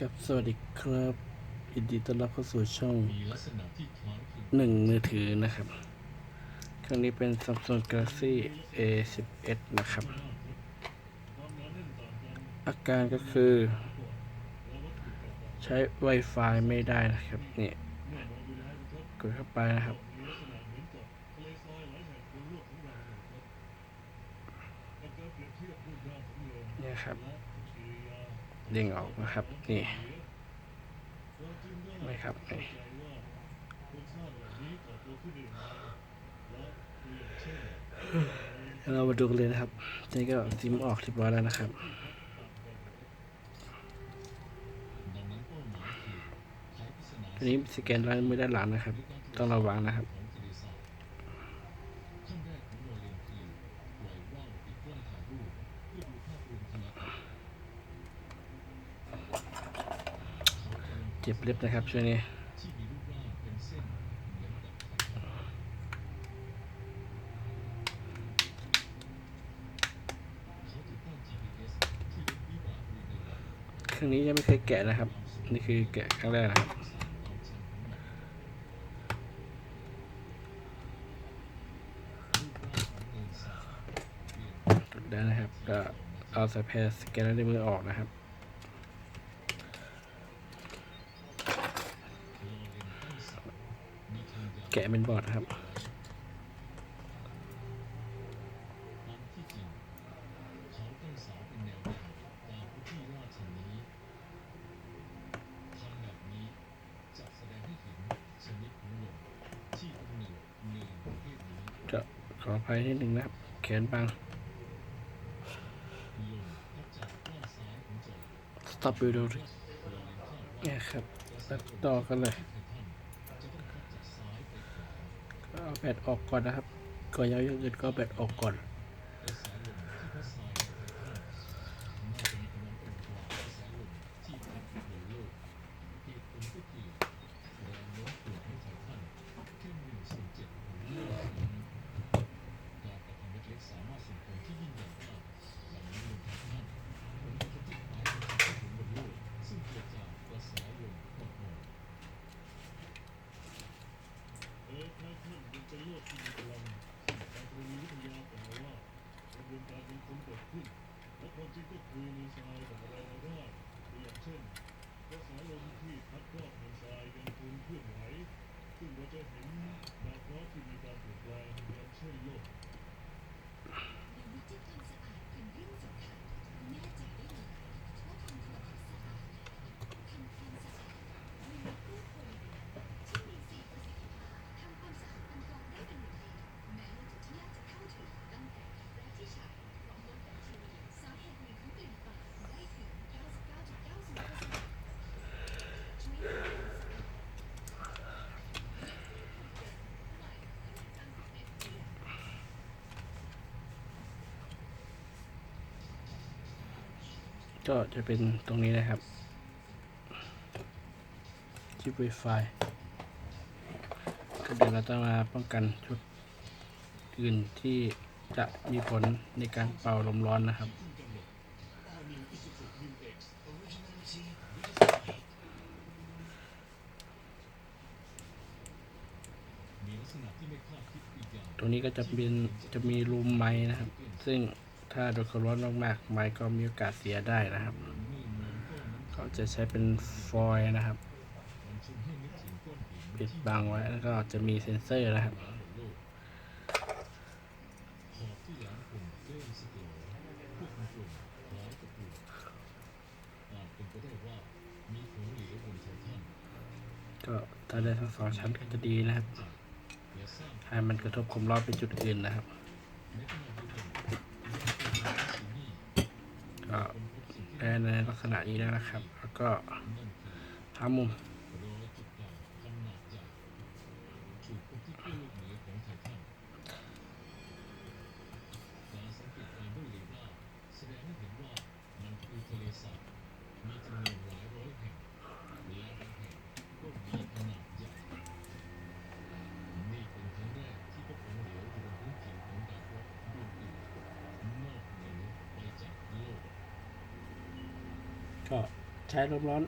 ครับ สวัสดีครับยินดีต้อนรับเข้าสู่ช่องมีลักษณะที่คล้ายคลึงหนึ่งมือถือนะครับครั้งนี้เป็น Samsung Galaxy A11 นะครับ อาการก็คือ ใช้ Wi-Fi ไม่ได้นะครับนี่กดเข้าไปนะครับเนี่ยครับ เด้งออกนะครับ นี่ไม่ครับนี่เรามาดูกันเลยนะครับ นี่ก็ซิมออกเรียบร้อยแล้วนะครับอันนี้สแกนลายมือด้านหลังนะครับ ต้องระวังนะครับ ของทะเลทรายขั้นแรกของโรเลนคือปล่อยว่าวติดกล้องถ่ายรูปเพื่อดูภาพรวมขณะขับ เล็บนะครับช่วงนี้ที่มีรูปร่างเป็นเส้นเหมือนกับไข่เขาติดตั้ง GPS ที่รถวิบากรีเครื่องนี้ยังไม่เคยแกะนะครับ นี่คือแกะครั้งแรกนะครับได้นะครับก็เอาสายแพสแกนลายมือออกนะครับ แกะเป็นบอร์ดนะครับจริงเขาตั้งเสาเป็นแนวดิ่งตามพื้นที่ราชนี้ทำแบบนี้จะแสดงให้เห็นชนิดของนะเภทนี้จะขอภัยนิดนึงนะครับแขนบางลมพัดจากด้านซ้ายของจอ stop video ลอยข้ามว่าเนี่ยครับตัดต่อกันเลย แบตออกก่อนนะครับก่อนยาวอย่างอื่นก็อาแบตออกก่อนสลมที่พัดทรายในไททันน่าจะมีกำลังอ่อนกว่ากระแสลมที่พัดบนโมที่พัดรอบในทายยังคงเคลื่อนไหวซึ่งเราจะเห็นดาวเคราะห์ที่มีการเปลี่ยนแปลงอย่างเช่นโลกในวิจิตรความสะอาดเป็นเรื่องสำคัญแน่ใจได้เลยว่าทำตัวให้สะอาดทำความสะอาดมีผู้คนที่มีสี่ประสิทธิภาพทำความสะอาดองค์กรได้เป็นอย่างดีแม้เราจะที่ยากจะเข้าถึงตั้งแต่แรกที่ใช้พร้อมลดแบคทีเรียสาเหตุหนึ่งของกลิ่นปากได้ถึง 99.90%ช่วยให้ความสะอาด ก็จะเป็นตรงนี้นะครับชิป Wi-Fi ก็เดี๋ยวเราจะมาป้องกันชุดอื่นที่จะมีผลในการเป่าลมร้อนนะครับตรงนี้ก็จะเป็นจะมีรูมไม้นะครับ ซึ่ง ถ้าโดนความร้อนมากๆไม้ก็มีโอกาสเสียได้นะครับเหมือนก้อนน้ำก็จะใช้เป็นฟอยล์นะครับ ปิดบังไว้แล้วก็จะมีเซ็นเซอร์นะครับบนโลกขอบที่แหลมคมเกล้งสเกลพวกมันกลมคล้ายกับปูอาจเป็นไปได้ว่ามีของเหลวบนไททันก็ถ้าได้ทั้งสองชั้นก็จะดีนะครับ ให้มันกระทบความร้อนไปจุดอื่นนะครับ ในขณะเดียวกันยังเป็นซีนี่ ก็ คนพบสิ่งที่ ได้ ในลักษณะนี้แล้วนะครับ แล้วก็ท่ามุม รอยจุดด่างขนาดใหญ่ถูกพบที่ขั้วโลกเหนือของไททันการสังเกตการณ์ด้วยเรดาร์แสดงให้เห็นว่ามันคือทะเลสาบมีจำนวนหลายร้อยแห่งและบางแห่งก็มีขนาดใหญ่ นี่เป็นครั้งแรกที่พบของเหลวอยู่บนพื้นผิวของดาวเคราะห์ดวงอื่นนอ กเหนือไปจากโลกก็ใช้ลมร้อน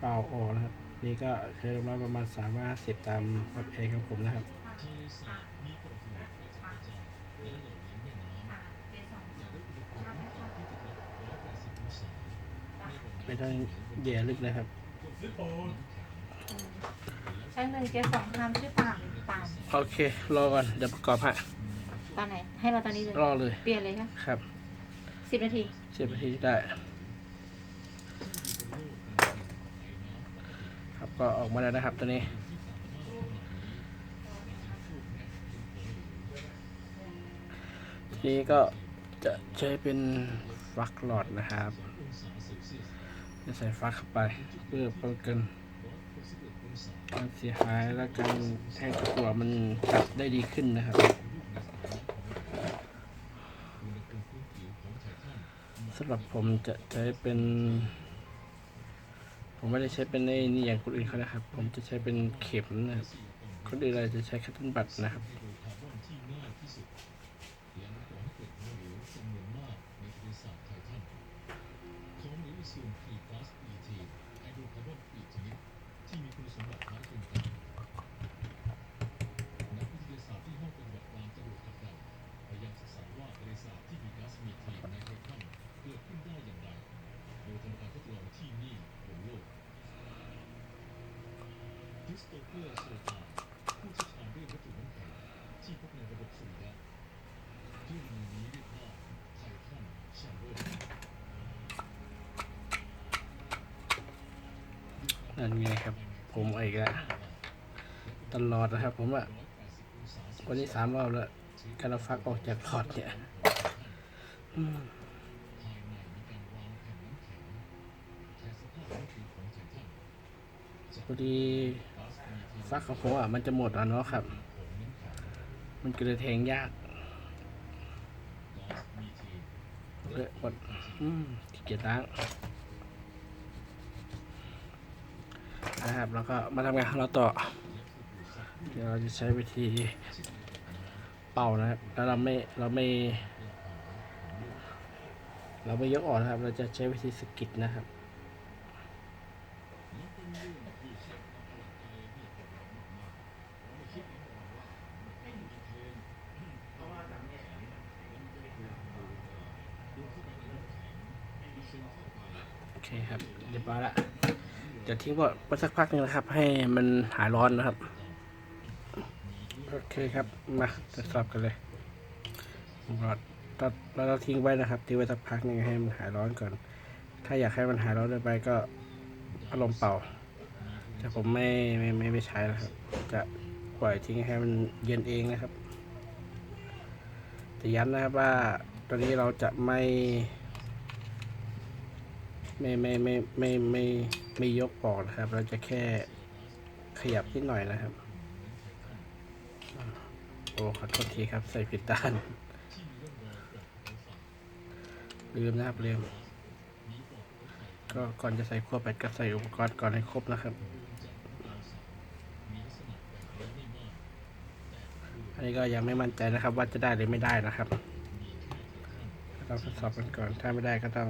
เป่าออกนะครับ นี่ก็ใช้ลมร้อนประมาณ350ตามปรับเองของผมนะครับทะเลสาบมีกรดหลวงกระจายกระจายและหล่อเลี้ยงแม่น้ำจะได้อุณหภูมิต่ำที่ติดลบ180องศาในวันไม่ต้องแย่ลึกเลยครับใช้หนึ่งเจ็ดสองห้ามชื่อตามตามโอเค รอก่อนเดี๋ยวประกอบฮะตอนไหน ให้เราตอนนี้เลยรอเลย เปลี่ยนเลยค่ะครับสิบนาทีเสียบนาทีได้ ครับ ก็ออกมาแล้วนะครับตัวนี้ ทีนี้ก็จะใช้เป็นฟักหลอดนะครับจะใส่ฟักเข้าไปเพื่อป้องกันการเสียหายและการให้ตะกั่วมันจับได้ดีขึ้นนะครับ สำหรับผมจะใช้เป็น ผมไม่ได้ใช้เป็นในนี่อย่างคนอื่นเขานะครับ ผมจะใช้เป็นเข็มนะครับคนอื่นอาจจะใช้คัตเติ้ลบัตนะครับ คาร์บอนที่ง่ายที่สุดและก่อให้เกิดของเหลวจำนวนมากในทะเลสาบไททันของเหลวส่วนคือก๊าซอีเทนไฮโดรคาร์บอนอีกชนิดที่มีคุณสมบัติคล้ายคลึงกันนักวิทยาศาสตร์ที่ห้องปฏิบัติการจรวดขับดาวพยายามศึกษาว่าทะเลสาบที่มีก๊าซมีเทนในไททันเกิดขึ้นได้อย่างไรโดยทำการทดลองที่นี่บนโลกค ริสโตเฟอร์โซตาผู้เชี่ยวชาญเรื่องวัตถุน้ำแข็งที่พบในระบบสุริยะเครื่องมือนี้เรียกว่าไททันแชมเบอร์นั่นไงครับ ผมเอาอีกแล้วตลอดนะครับ ผมว่าวันนี้สามรอบแล้วกรเอาฟักออกจากหลอดเนี่ยพอดี ซักของผมอะ มันจะหมดแล้วเนาะครับ มันก็เลยแทงยากเลยหมดอืมขี้เกียจล้างนะครับ แล้วก็มาทำงานของเราต่อ เดี๋ยวเราจะใช้วิธีเป่านะครับ แล้วเราไม่เราไม่ เราไม่ยกออกนะครับ เราจะใช้วิธีสกิดนะครับ คครับเรียบร้อยละเดี๋ยวทิ้งไว้สักพักหนึงนะครับ ให้มันหายร้อนนะครับ โอเคครับ มาทดสอบกันเลยรอดตัดเราทิ้งไว้นะครับทิ้งไว้สักพักหนึงให้มันหายร้อนก่อน ถ้าอยากให้มันหายร้อนเร็วไปก็พัดลมเป่า แต่ผมไม่ไม่ไม่ไม่ใช้นะครับ จะปล่อยทิ้งให้มันเย็นเองนะครับแต่ย้ำนะครับว่าตอนนี้เราจะไม่ ไม่ไม่ไม่ไม่ไม่ไม่ยกออกนะครับ เราจะแค่ขยับนิดหน่อยนะครับโอ้ขอโทษทีครับใส่ผิดด้าน ลืมนะครับลืมก็ก่อนจะใส่ขั้วแบตก็ใส่อุปกรณ์ก่อนให้ครบนะครับ อันนี้ก็ยังไม่มั่นใจนะครับว่าจะได้หรือไม่ได้นะครับต้องทดสอบกันก่อนถ้าไม่ได้ก็ต้อง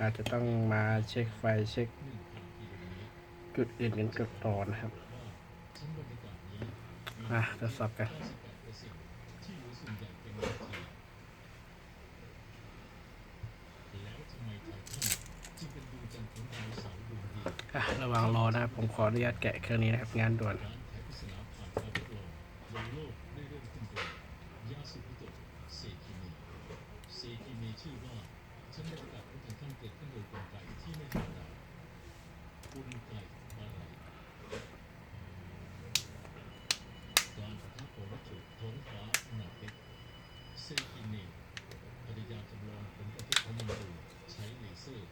อาจจะต้องมาเช็คไฟเช็คจุดอื่นกันก่อนต่อนะครับมาทดสอบกันอะระหว่างรอนะครับผมขออนุญาตแกะเครื่องนี้นะครับ งานด่วน การแพทย์ศาสนาผ่านการทดลองบนโลกได้เริ่มขึ้นโดยยาสุโตะเซคิเมเซคิเมชื่อว่าชั้นบรรยากาศของไททันเกิดขึ้นโดยกลไกที่ไม่ธรรมดากลไกอะไรการปะทะของวัตถุท้องฟ้าขนาดเล็กเซคิเมพยายามจำลองผลกระทบของมันโดยใช้เลเซอร์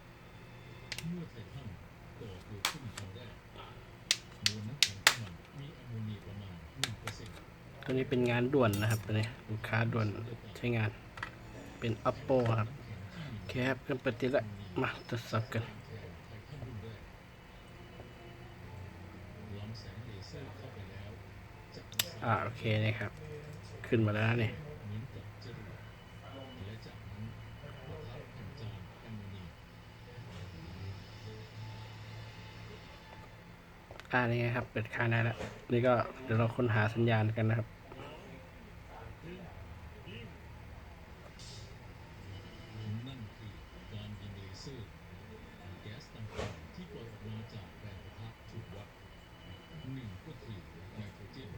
เมื่อไททันก่อตัวขึ้นครั้งแรกมวลน้ำแข็งของมันมีแอมโมเนียประมาณ1%ตัว นี้เป็นงานด่วนนะครับตัวนี้ลูกค้าด่วนใช้งาน เป็น oppo ครับโอเคครับเครื่องปฏิละมาทดสอบกันอ่าโอเคนี่ครับ ขึ้นมาแล้วนะนี่เหมือนกับจรวดและจากนั้นปะทะแผ่นจานแอมโมเนียอ่านี่ไงครับ เปิดค้างได้แล้ว นี่ก็เดี๋ยวเราค้นหาสัญญาณกันนะครับ นั่นคือการยิงเลเซอร์แก๊สต่างๆที่ปล่อยออกมาจากแรงประทะถูกวัดหนึ่งก็คื อไนโตรเจน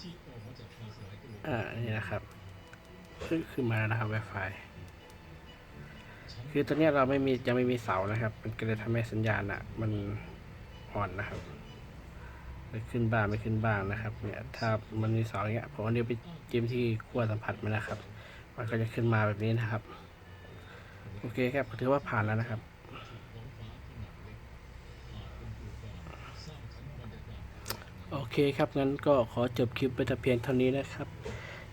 ที่ออกมาจากการสลายนี่นะครับขึ้นขึ้นมาแล้วนะครับ Wi-Fi คือตอนนี้เราไม่มียังไม่มีเสานะครับ มันก็เลยทำให้สัญญาณอะ มันอ่อนนะครับไปขึ้นบ้างไม่ขึ้นบ้างนะครับ เนี่ย ถ้ามันมีเสาอย่างเงี้ยผมเอานิ้วไปจิ้มที่ขั้วสัมผัสมันนะครับ มันก็จะขึ้นมาแบบนี้นะครับ โอเคครับถือว่าผ่านแล้วนะครับ โอ เคครับ งั้นก็ขอจบคลิปไปแต่เพียงเท่านี้นะครับ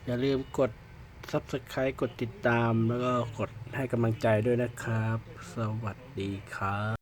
อย่าลืมกด Subscribe กดติดตาม แล้วก็กดให้กำลังใจด้วยนะครับ สวัสดีครับ